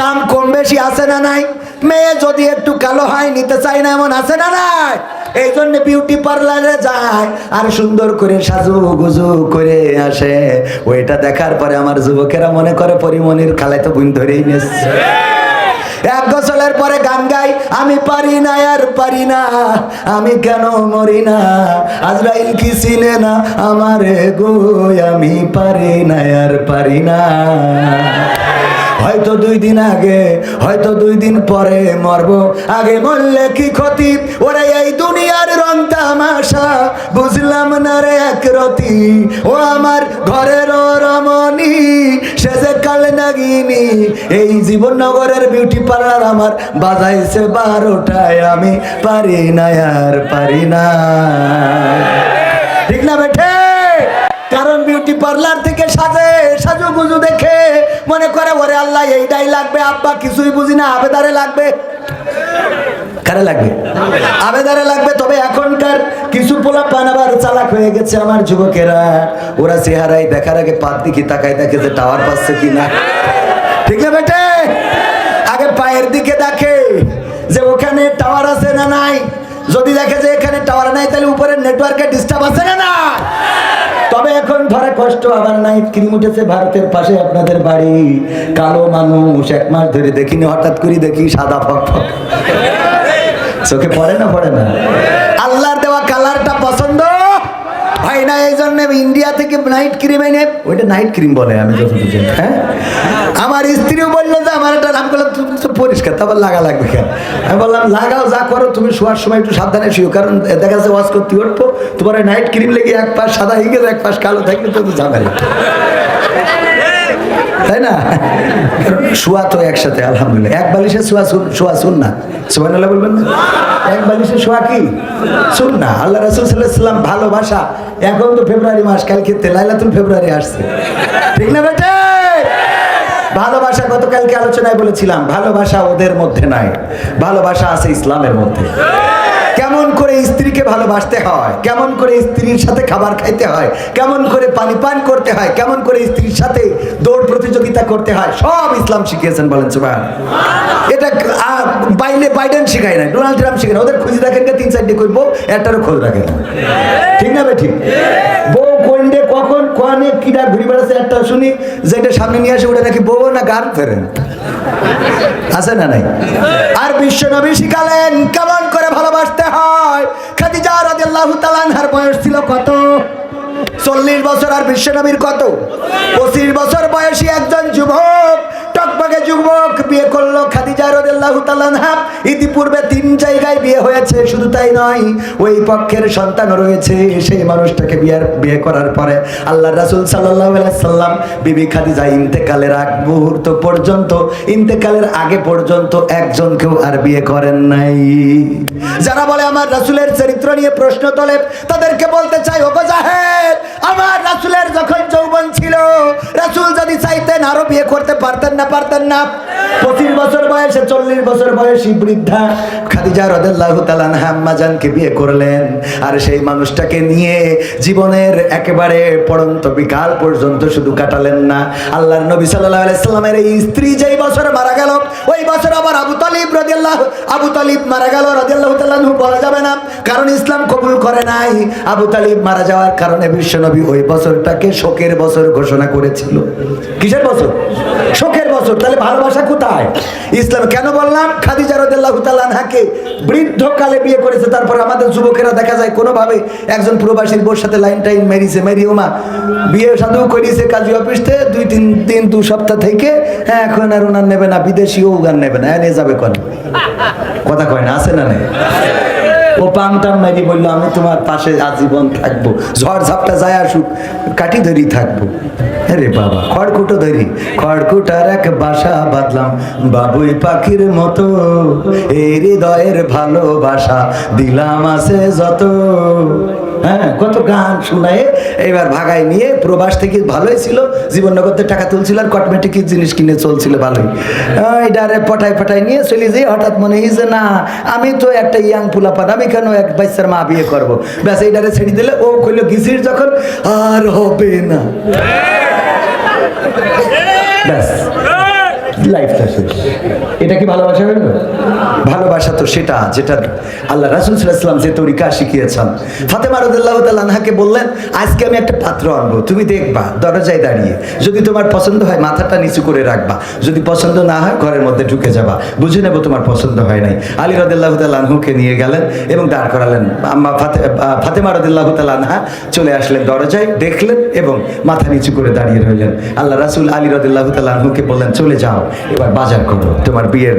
দাম কম বেশি আছে না নাই? মেয়ে যদি একটু কালো হয়, নিতে চাই না, এমন আছে না নাই? এই জন্য বিউটি পার্লারে যায় আর সুন্দর করে সাজু গুজু করে আসে। ওইটা দেখার পরে আমার যুবকেরা মনে করে পরিমনির খালাই তো বুন ধরেই নিচ্ছে এক গোসলের পরে গান গাই, আমি পারি না, আর পারি না, আমি কেন মরি না? আজরাইল কি চিনে না আমার গো, আমি পারি না, আর পারি না। হয়তো দুই দিন আগে, হয়তো দুই দিন পরে মরব। আগে মরলে কি ক্ষতি? ওরে এই দুনিয়ার রং তামাশা, বুঝলাম না রে এক রতি। ও আমার ঘরের রমণী, সে যে কাল নাগিনি, এই জীবননগরের বিউটি পার্লার আমার বাজাইছে বারোটায়, আমি পারি না আর পারি না। ঠিক না বেঠে? কারণ বিউটি পার্লার থেকে সাজু গুজু দেখে। মনে করে, ওরে আল্লাহ, এইটাই লাগবে, আব্বা, কিছুই বুঝি না, আবেদারে লাগবে। টাওয়ার পাচ্ছে কিনা। ঠিক না বেটে? আগে পায়ের দিকে দেখে যে ওখানে টাওয়ার আছে না নাই। যদি দেখে যে এখানে টাওয়ার নাই, তাহলে উপরের নেটওয়ার্কে ডিস্টার্ব আছে না না তবে কষ্ট আবার নাই ক্রিম উঠেছে ভারতের পাশে আপনাদের বাড়ি। কালো মানুষ, এক মাস ধরে দেখিনি, হঠাৎ করে দেখি সাদা ফক ফক চোখে পড়ে না পড়ে না আল্লাহর দেওয়া কালারটা পছন্দ হয় না এই জন্য ইন্ডিয়া থেকে নাইট ক্রিম এনে ওইটা নাইট ক্রিম বলে আমি যতটুকু হ্যাঁ। আমার স্ত্রীও বলল যে আমার একটা নাম করলাম তুমি তো পরিষ্কার তারপর লাগা লাগবে কেন? আমি বললাম লাগাও যা করো তুমি শোয়ার সময় একটু সাবধানে শুয়ো কারণ দেখা যাচ্ছে ওয়াশ করতে উঠবো তোমার নাইট ক্রিম লেগে এক পাশ সাদা হয়ে গেলে এক পাশ কালো থাকলে তো ঝামেলা। তাই না? শোয়া তো একসাথে, আলহামদুলিল্লাহ। এক বালিশে শোয়া শোয়া শুন না সুবহানাল্লাহ বলবেন না? এক বালিশে শোয়া কি? শুন না আল্লাহ রাসূল সাল্লাম ভালোবাসা। এখন তো ফেব্রুয়ারি মাস, কালকে তে লাইলাতুল ফেব্রুয়ারি আসছে। ঠিক না বেটে? ভালোবাসা গতকালকে আলোচনায় বলেছিলাম, ভালোবাসা ওদের মধ্যে নাই। ভালোবাসা আছে ইসলামের মধ্যে। কেমন করে স্ত্রীকে ভালোবাসতে হয়? কেমন করে স্ত্রীর সাথে খাবার খাইতে হয়? কেমন করে পানি পান করতে হয়? কেমন করে স্ত্রীর সাথে দৌড় প্রতিযোগিতা করতে হয়? সব ইসলাম শিখিয়েছেন বলেন সুবাহ এটা বাইলে বাইডেন শিখায় না ডোনাল্ড ট্রাম্প শিখায় না ওদের খুঁজে রাখেন তিন চারটে করব একটারও খোঁজ রাখে না ঠিক না ঠিক? বউ কোনডে কখন, কোয়ানে কিরা ঘুরি বেড়াচ্ছে, একটা শুনি যেটা সামনে নিয়ে আসে, ওটা নাকি বউ না গান ফেরেন আছে না নাই? আর বিশ্ব নবী শিখালেন, কেমন ভালোবাসতে হয়। খাদিজা রাদিয়াল্লাহু বয়স ছিল কত? চল্লিশ বছর আর বিশ্ব নবীর কত? পঁচিশ বছর বয়সী একজন যুবক টকবগে যুবক বিয়ে করল খাদিজা রাদিয়াল্লাহু তাআলা আনহা। ইতিপূর্বে তিন জায়গায় বিয়ে হয়েছে, শুধু তাই নয়, ওই পক্ষের সন্তান রয়েছে, সেই মানুষটাকে বিয়ের, বিয়ে করার পরে আল্লাহ রাসূল সাল্লাম বিবি খাদিজা ইন্তেকালের আগ মুহূর্ত পর্যন্ত, ইন্তেকালের আগে পর্যন্ত আর বিয়ে করেন নাই। যারা বলে আমার রাসূলের চরিত্র নিয়ে প্রশ্ন তোলে, তাদেরকে বলতে চাই, ওগো জাহেদ, আমার রাসূলের যখন যৌবন ছিল, রাসূল যদি চাইতেন আরও বিয়ে করতে পারতেন না পারতেন না। পঁচিশ বছর বয়সে, চল্লিশ বছর বয়সী বৃদ্ধা খাদিজা রাদিয়াল্লাহু তাআলা আনহা আম্মাজানকে বিয়ে করলেন। আর সেই মানুষটাকে নিয়ে জীবনের একেবারে পড়ন্ত বিকাল পর্যন্ত শুধু কাটালেন না। আল্লাহর নবী সাল্লাল্লাহু আলাইহি সাল্লামের এই স্ত্রী যেই বছর মারা গেল, ওই বছর আবার আবু তালিব রাদিয়াল্লাহু, আবু তালিব মারা গেল, রাদিয়াল্লাহু তাআলা আনহু বলা যাবে না। কারণ ইসলাম কবুল করে নাই। আবু তালিব মারা যাওয়ার কারণে বিশ্বনবী ওই বছরটাকে শোকের বছর ঘোষণা করেছিল। কিসের বছর? শোকের বছর। তাহলে ভালোবাসা কোথায়? ইসলাম কেন বললাম? খাদিজা তাআলা আনহাকে বৃদ্ধকালে বিয়ে করেছে, তারপর আমাদের যুবকেরা দেখা যায় কোনোভাবে একজন প্রবাসীর বোর সাথে লাইন টাইন মেরিছে, মেরিও মা। বিয়ে সাধু করিছে কাজী অফিসতে দুই তিন দিন, দু সপ্তাহ থেকে। হ্যাঁ এখন আর ওনার নেবে না, বিদেশিও গান নেবে না। হ্যাঁ নিয়ে যাবে কোন? কথা কয় না, আছে না নেই? ও পামটাম মারি বলল, আমি তোমার পাশে আজীবন থাকব। ঝড় ঝাপটা যায় আসুক কাটি ধরি থাকব। আরে বাবা, খড়কুটো ধরি। খড়কুটার এক বাসা বাঁধলাম, বাবুই পাখির মতো। এই হৃদয়ের ভালোবাসা দিলাম আছে যত। হ্যাঁ কত গান শোনায় এবার ভাগাই নিয়ে প্রবাস থেকে ভালোই ছিল, জীবননগরতে টাকা তুলছিল আর কসমেটিক জিনিস কিনে চলছিল ভালোই। এটারে পটাই পটাই নিয়ে চলে যাই হঠাৎ মনে হয়েছে না, আমি তো একটা ইয়াং পুলাপান, আমি কেন এক বাচ্চার মা বিয়ে করব? ব্যাস এইটারে ছেড়ে দিলে, ও কইলো, গিসির যখন আর হবে না। ব্যাস লাইফটা শেষ। এটা কি ভালোবাসা হলো? ভালোবাসা তো সেটা যেটা আল্লাহ রাসুল সাল্লাম যে তরিকা শিখিয়েছেন। ফাতেমা রদুল্লাহ তালানহাকে বললেন আজকে আমি একটা পাত্র আনব তুমি দেখবা দরজায় দাঁড়িয়ে। যদি তোমার পছন্দ হয় মাথাটা নিচু করে রাখবা। যদি পছন্দ না হয় ঘরের মধ্যে ঢুকে যাবা। বুঝে নেব তোমার পছন্দ হয় নাই। আলী রদুল্লাহ তালানহুকে নিয়ে গেলেন এবং দাঁড় করালেন। আম্মা ফাতে আহ, ফাতেমা রদুল্লাহ তালানহা চলে আসলেন দরজায় দেখলেন এবং মাথা নিচু করে দাঁড়িয়ে রইলেন। আল্লাহ রাসুল আলী রদুল্লাহ তালানহুকে বললেন চলে যাও এবার বাজার করো তোমার বিয়ের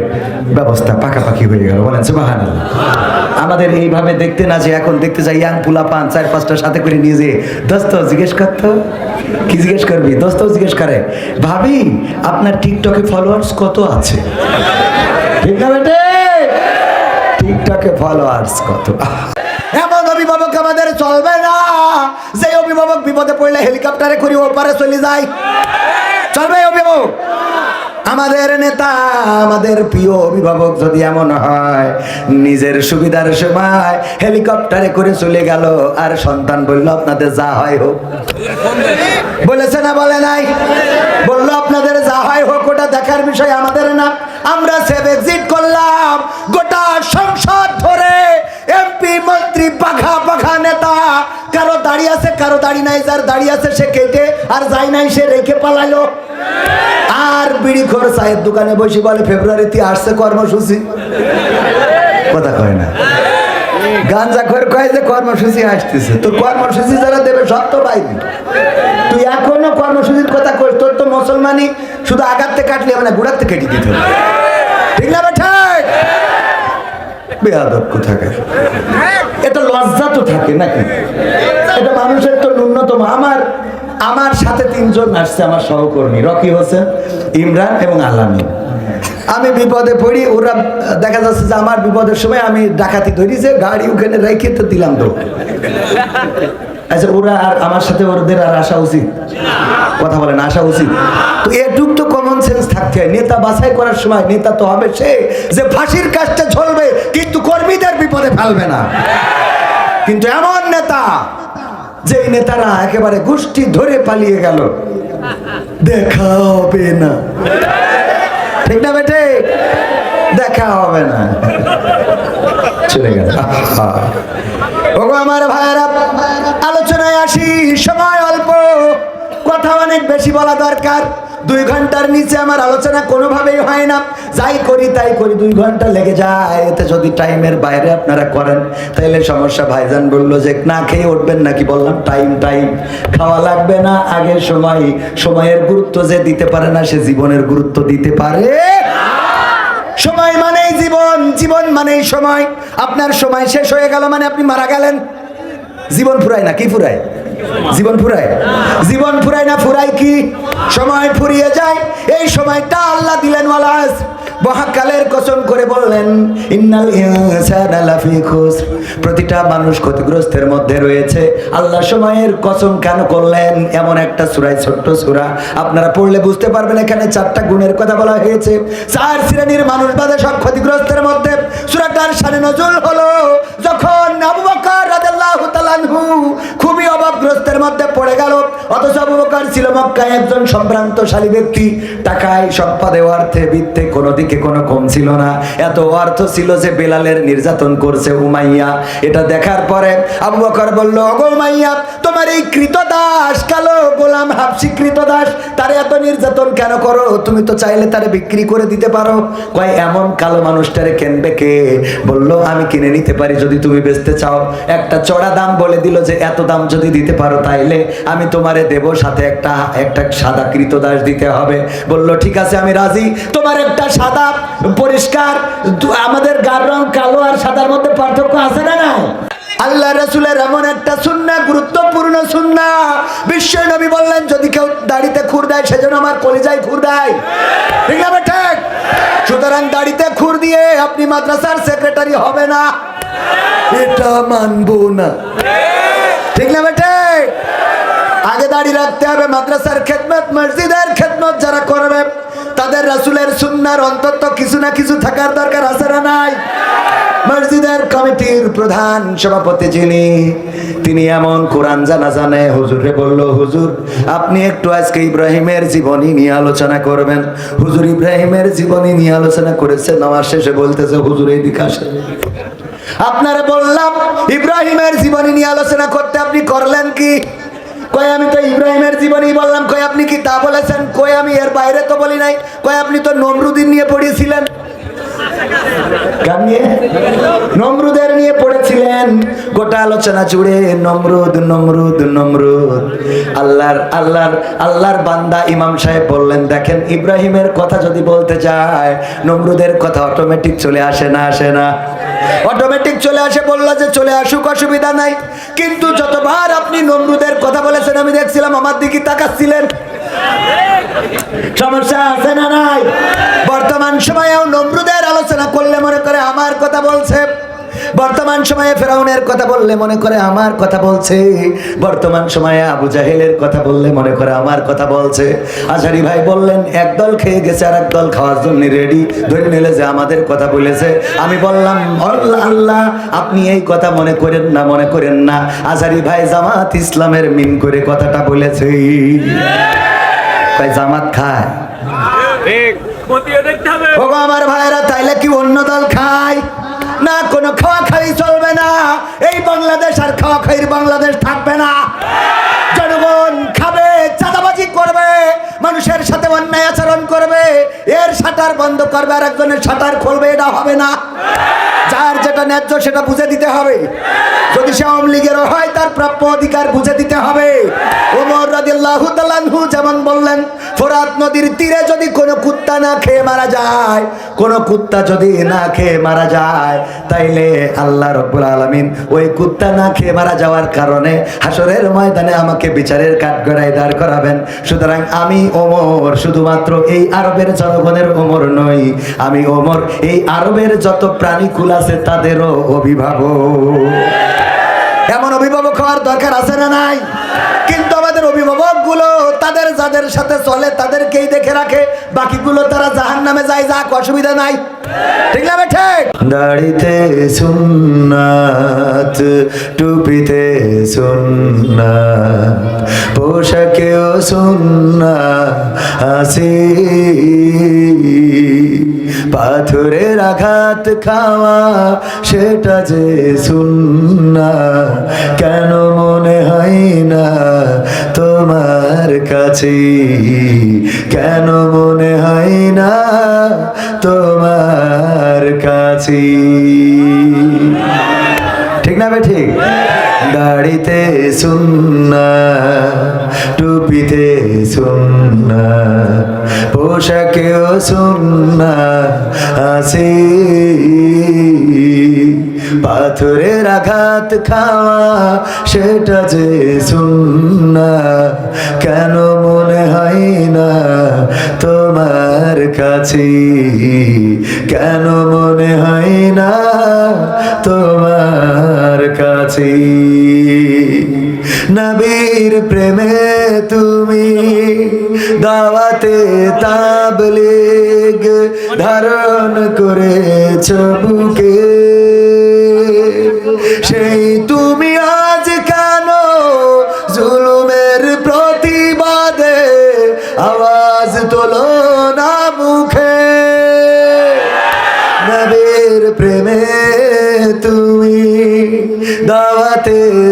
ব্যবস্থা পাকাপাকি হয়ে গেল। বলেন সুবাহান আমাদের এইভাবে দেখতে না যে এখন দেখতে যাই, ইয়াং পুলা পান, চার পাঁচটা সাথে করে নিয়ে যে দোস্ত জিজ্ঞেস করতো কি জিজ্ঞেস করবি? দোস্ত জিজ্ঞেস করে, ভাবি, আপনার টিকটকে ফলোয়ার্স কত আছে? ঠিক না বেটে? টিকটকে ফলোয়ার্স কত? এমন অভিভাবক আমাদের চলবে না। যে অভিভাবক বিপদে পড়লে হেলিকপ্টারে করে ওপারে চলে যায়। চলবে অভিভাবক। আমাদের নেতা, আমাদের প্রিয় অভিভাবক যদি এমন হয়, নিজের সুবিধার সময় হেলিকপ্টারে করে চলে গেল, আর সন্তান বলল, আপনাদের যা হয় হোক। বলেছে না, বলে নাই? বলল, আপনাদের যা হয় হোক, ওটা দেখার বিষয় আমাদের না। আমরা সেভ এক্সিট করলাম। গোটা সংসদ ধরে এমপি, মন্ত্রী, পাখা পাখা নেতা, কারও দাঁড়িয়ে আছে, কারও দাঁড়িয়ে নাই, যার দাঁড়িয়ে আছে, সে কেটে আর যাই নাই, সে রেখে পালাইলো। আর বিড়ি খোর চায়ের দোকানে বসে বলে, ফেব্রুয়ারিতে আসছে কর্মসূচি? কথা কয় না। গাঞ্জা করে কয় যে, কর্মসূচি আসতেছে। তোর কর্মসূচি যারা দেবে, সব তো পাইবি তুই এখনও কর্মসূচির কথা কই তোর তো মুসলমানই শুধু কাটলে মানে গুড়াতে কেটে দিতে ঠিক না ঠিক বেয়াদব এটা লজ্জা তো থাকে নাকি? এটা মানুষের তো ন্যূনতম। আমার আমার সাথে তিনজন আসছে আমার সহকর্মী, রকি হোসেন, ইমরান এবং আলামিন আমি বিপদে পড়ি, ওরা দেখা যাচ্ছে যে আমার বিপদের সময় আমি ডাকাতি ধরি যে গাড়ি ওখানে রেখে তো দিলাম তো। আচ্ছা ওরা আর আমার সাথে ওদের আর আসা উচিত। কথা বলেন আসা উচিত। তো এটুক তো কমন সেন্স থাকতে হয়। নেতা বাছাই করার সময় নেতা তো হবে সে, যে ফাঁসির কাজটা ঝলবে, কিন্তু কর্মীদের বিপদে ফেলবে না। কিন্তু এমন নেতা যেই নেতারা একেবারে গোষ্ঠী ধরে পালিয়ে গেল দেখা হবে না। ঠিক না বেটে? দেখা হবে না। চলে গেল। ওগো আমার ভাইয়েরা, আলোচনায় আসি, সময় কথা অনেক বেশি বলা দরকার। দুই ঘণ্টার নিচে আমার আলোচনা কোনোভাবেই হয় না। যাই করি, তাই করি, দুই ঘণ্টা লেগে যায়। এতে যদি টাইমের বাইরে আপনারা করেন তাহলে সমস্যা। ভাইজান বলল যে, না খেয়ে উঠবেন নাকি? বললাম, টাইম টাইম। খাওয়া লাগবে না, আগের সময়, সময়ের গুরুত্ব যে দিতে পারে না, সে জীবনের গুরুত্ব দিতে পারে সময় মানেই জীবন জীবন মানেই সময়। আপনার সময় শেষ হয়ে গেল মানে আপনি মারা গেলেন। জীবন ফুরায় না, কি ফুরায়? জীবন ফুরায়। জীবন ফুরায় না, ফুরায় কি? সময় ফুরিয়ে যায়। এই সময়টা আল্লাহ দিলেন ওয়ালাস মহাকালের কসম করে বললেন, ইন্নাল ইনসানা লাফি খুসর। প্রতিটা মানুষ ক্ষতিগ্রস্তের মধ্যে রয়েছে। আল্লাহ সময়ের কসম কেন করলেন? এমন একটা সূরায়, ছোট্ট সূরা। আপনারা পড়লে বুঝতে পারবেন, এখানে চারটা গুণের কথা বলা হয়েছে। চার শ্রেণির মানুষ বাদে সব ক্ষতিগ্রস্তের মধ্যে সূরাটার সানে নজরুল হলো যখন আবু বকর রাদিয়াল্লাহু তাআলা আনহু খুবই অভাবগ্রস্তের মধ্যে পড়ে গেল। অথচ আবু বকর ছিল মক্কায় একজন সম্ভ্রান্তশালী ব্যক্তি। টাকায় সম্পদে অর্থে বিত্তে কোনো দিকে কোনো কম ছিল না। এত অর্থ ছিল যে বেলালের নির্যাতন করছে উমাইয়া। এটা দেখার পরে আবু বকর বলল, ওগো উমাইয়া, তোমার এই কৃতদাস, কালো গোলাম হাফসি কৃতদাস, তারে এত নির্যাতন কেন করো? তুমি তো চাইলে তারে বিক্রি করে দিতে পারো। কয়, এমন কালো মানুষটারে কেনবে কে? বলল, আমি কিনে নিতে পারি যদি তুমি বেচতে চাও। একটা চড়া দাম বলে দিল যে, এত দাম যদি দিতে পারো তাইলে আমি তোমারে দেব সাথে একটা একটা সাদা কৃতদাস দিতে হবে। বলল, ঠিক আছে, আমি রাজি। তোমার একটা সাদা পরিষ্কার আমাদের গার রং কালো আর সাদার মধ্যে পার্থক্য আছে না না আল্লাহ রসুলের এমন একটা সুন্না, গুরুত্বপূর্ণ সুন্না। বিশ্ব নবী বললেন, যদি কেউ দাড়িতে খুর দেয় সেজন্য আমার কলিজায় খুর দেয়। ঠিক না ঠিক সুতরাং দাড়িতে খুর দিয়ে আপনি মাদ্রাসার সেক্রেটারি হবে না। এটা মানবো না। ঠিক না বেটে? আগে দাঁড়িয়ে রাখতে হবে, মাদ্রাসার খেদমত, মসজিদের খেদমত যারা করবে, তাদের রাসুলের সুন্নার অন্তত কিছু না কিছু থাকার দরকার আছে না নাই? মসজিদের কমিটির প্রধান সভাপতি যিনি, তিনি এমন কোরআন জানা জানে, হুজুরে বলল, হুজুর, আপনি একটু আজকে ইব্রাহিমের জীবনী নিয়ে আলোচনা করবেন। হুজুর ইব্রাহিমের জীবনী নিয়ে আলোচনা করেছেন নামাজ শেষে বলতেছে, হুজুর এই দিকে আসেন। আপনারা বললাম, ইব্রাহিমের জীবনী নিয়ে আলোচনা করতে আপনি করলেন কি? কয়, আমি তো ইব্রাহিমের জীবনী বললাম, কয়, আপনি কি তা বলেছেন? কয়, আমি এর বাইরে তো বলি নাই। কয়, আপনি তো নমরুদ্দিন নিয়ে পড়িয়েছিলেন। নিয়ে? নমরুদের নিয়ে পড়েছিলেন। গোটা আলোচনা জুড়ে নমরুদ নমরুদ নমরুদ। আল্লাহর আল্লাহর আল্লাহর বান্দা ইমাম সাহেব বললেন, দেখেন, ইব্রাহিমের কথা যদি বলতে চায়, নমরুদের কথা অটোমেটিক চলে আসে না আসে না। অটোমেটিক চলে আসে, বলল যে চলে আসুক, অসুবিধা নাই। কিন্তু যতবার আপনি নমরুদের কথা বলেছেন, আমি দেখছিলাম আমার দিকে তাকাচ্ছিলেন। সমস্যা আছে না নাই? বর্তমান সময়েও করলে মনে করে আমার কথা বলছে। বর্তমান সময়ে ফেরাউনের কথা বললে মনে করে আমার কথা বলছে। বর্তমান সময়ে আবু জাহেলের কথা বললে মনে করে আমার কথা বলছে। আজারি ভাই বললেন, একদল খেয়ে গেছে আর একদল খাওয়ার জন্য রেডি ধরে নিলে যে আমাদের কথা বলেছে। আমি বললাম, আল্লাহ আল্লাহ, আপনি এই কথা মনে করেন না, মনে করেন না। আজারি ভাই জামাত ইসলামের মিন করে কথাটা বলেছে। ভাই জামাত খায়। আমার ভাইয়েরা, তাইলে কি অন্য দল খায়? না, কোনো খাওয়া খাই চলবে না। এই বাংলাদেশ আর খাওয়া খাইয়ের বাংলাদেশ থাকবে না। জনগণ খাবে, চাঁদাবাজি করবে, মানুষের সাথে অন্যায় আচরণ করবে, এর শাটার বন্ধ করবে, আর একজনের শাটার খুলবে, এটা হবে না। যার যেটা ন্যায্য সেটা বুঝে দিতে হবে। যদি সে আওয়ামী লীগেরও হয়, তার প্রাপ্য অধিকার বুঝে দিতে হবে। ওমর রাদিয়াল্লাহু তাআলাহু যেমন বললেন, ফোরাত নদীর তীরে যদি কোনো কুত্তা না খেয়ে মারা যায়, কোনো কুত্তা যদি না খেয়ে মারা যায়, তাইলে আল্লাহ রব্বুল আলামিন ওই কুত্তা না খেয়ে মারা যাওয়ার কারণে হাসরের ময়দানে আমাকে বিচারের কাঠগড়ায় দাঁড় করাবেন। সুতরাং আমি ওমর, শুধুমাত্র এই আরবের জনগণের ওমর নই, আমি ওমর, এই আরবের যত প্রাণী প্রাণীকুল আছে তাদেরও অভিভাবক। এমন অভিভাবক হওয়ার দরকার আছে না নাই? কিন্তু আমাদের অভিভাবকগুলো তাদের যাদের সাথে চলে, তাদেরকেই দেখে রাখে। বাকিগুলো তারা জাহান নামে যায়, যাক, অসুবিধা নাই। ঠিক দাড়িতে সুন্নাত, টুপিতে সুন্নাত, পোশাকেও সুন্না আসি পাথরের আঘাত খাওয়া সেটা যে শুননা কেন মনে হয় না তোমার কাছে কেন মনে হয় না তোমার কাছে ঠিক না বে, ঠিক? দাড়িতে সুন্না টুপিতে সুন্না পোশাকেও সুন্না আসি পাথরের আঘাত খাওয়া সেটা যে সুন্না কেন মনে হয় না তোমার কাছে। কেন মনে হয় না তোমার কাছে? নবীর প্রেমে তুমি দাওয়াতে তাবলিগ ধারণ করেছ বুকে। সেই তুমি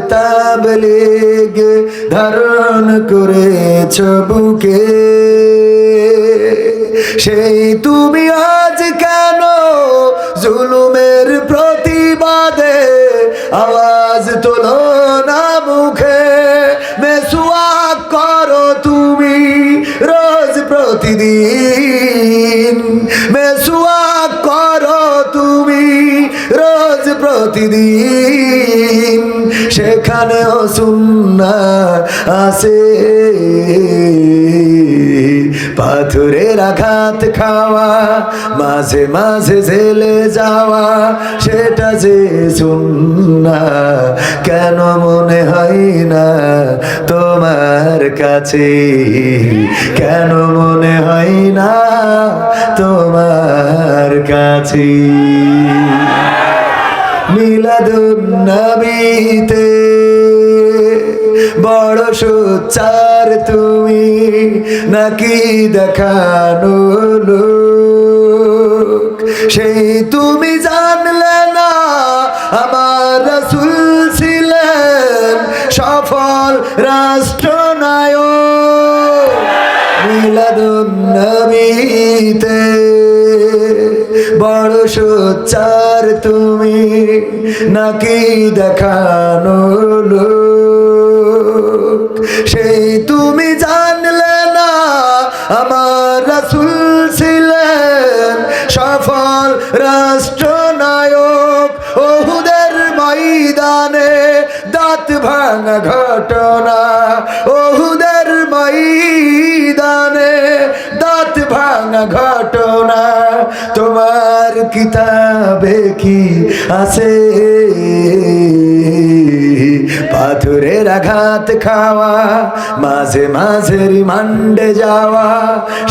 তাবলিগ ধারণ করেছ বুকে। সেই তুমি আজ কেন জুলুমের প্রতিবাদে আওয়াজ তোলো না মুখে? মেসুয়া করো তুমি রোজ প্রতিদিন। মেসুয়া করো তুমি রোজ প্রতিদিন। সেখানেও সুন্না আসে পাথরের আঘাত খাওয়া, মাঝে মাঝে জেলে যাওয়া, সেটা যে সুন্না কেন মনে হয় না তোমার কাছে? কেন মনে হয় না তোমার কাছে? মিলাদুন নবীতে বড় সুচার তুমি নাকি দেখানো লোক? সেই তুমি জানলে সোচ্চার তুমি নাকি দেখানো সেই তুমি জানলে না আমার রাসূল ছিলেন সফল রাষ্ট্রনায়ক। ওহুদের ময়দানে দাঁত ভাঙা ঘটনা। ওহুদের ময়দানে ভাঙা ঘটনা, তোমার কিতাবে কি আছে? পাথরের আঘাত খাওয়া, মাঝে মাঝে রিমান্ডে যাওয়া,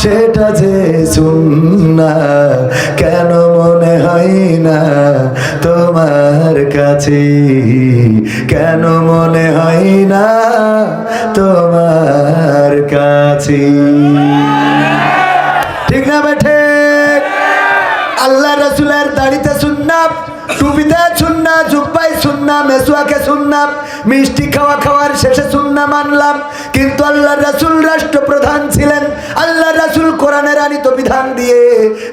সেটা যে শুননা কেন মনে হয় না তোমার কাছে? কেন মনে হয় না তোমার কাছে? আল্লাহ রসুলের দাড়িতে শুননাম টুপিতে শুননা জুব্বাই শুননা মেসুয়াকে শুননাম মিষ্টি খাওয়া খাওয়ার শেষে শুননা মানলাম। কিন্তু আল্লাহ রসুল রাষ্ট্রপ্রধান আনিত বিধান দিয়ে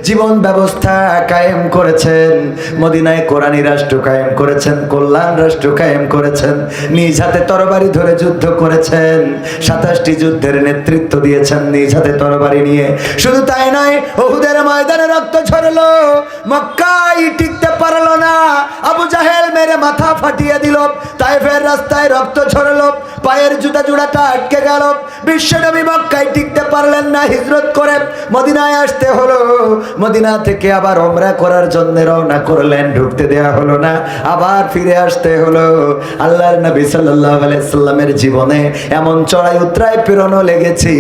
জীবন ব্যবস্থা কায়েম করেছেন। মদিনায় কোরআনী রাষ্ট্র কায়েম করেছেন, কল্যাণ রাষ্ট্র কায়েম করেছেন, নিজ হাতে তরবারি ধরে যুদ্ধ করেছেন, সাতাশটি যুদ্ধের নেতৃত্ব দিয়েছেন নিজ হাতে তরবারি নিয়ে। শুধু তাই নয়, ওহুদের ময়দানে রক্ত ঝরলো, মক্কায় টিকতে পারল না। আবু জাহেল মেরে মাথা ফাটিয়ে দিল, তাইফের রাস্তায় রক্ত ঝরলো, পায়ের জুতা জুড়াটা আটকে গেল। বিশ্বনবী মক্কায় টিকতে পারলেন না হিজরত করে মদিনায় আসতে হলো। মদিনা থেকে আবার ওমরা করার জন্য রওনা করলেন, ঢুকতে দেয়া হলো না। আবার ফিরে আসতে হলো। আল্লাহর নবী সাল্লাল্লাহু আলাইহি সাল্লামের জীবনে এমন চড়াই উতরাই প্রেরণও লেগেছি।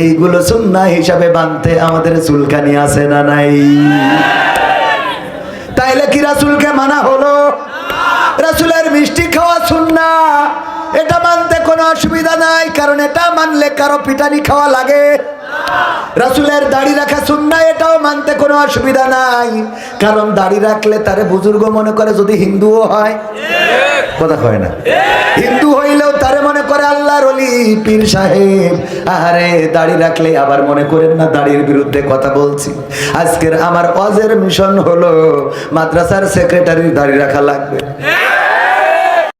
এইগুলো সুন্নাহ হিসাবে বানতে আমাদের চুলকানি আছে না নাই? তাইলে কি রাসূলকে মানা হলো? রাসূলের মিষ্টি খাওয়া সুন্না এটা মানতে কোনো অসুবিধা নাই, কারণ এটা মানলে কারও পিটানি খাওয়া লাগে। রাসূলের দাড়ি রাখা সুন্না এটাও মানতে কোনো অসুবিধা নাই। কারণ দাড়ি রাখলে তারে বুজুর্গ মনে করে যদি হিন্দুও হয়। কথা কয় না। হিন্দু হইলেও তারে মনে করে আল্লাহর অলি পীর সাহেব। আরে দাড়ি রাখলে আবার মনে করেন না দাড়ির বিরুদ্ধে কথা বলছি। আজকের আমার অজের মিশন হলো, মাদ্রাসার সেক্রেটারির দাড়ি রাখা লাগবে।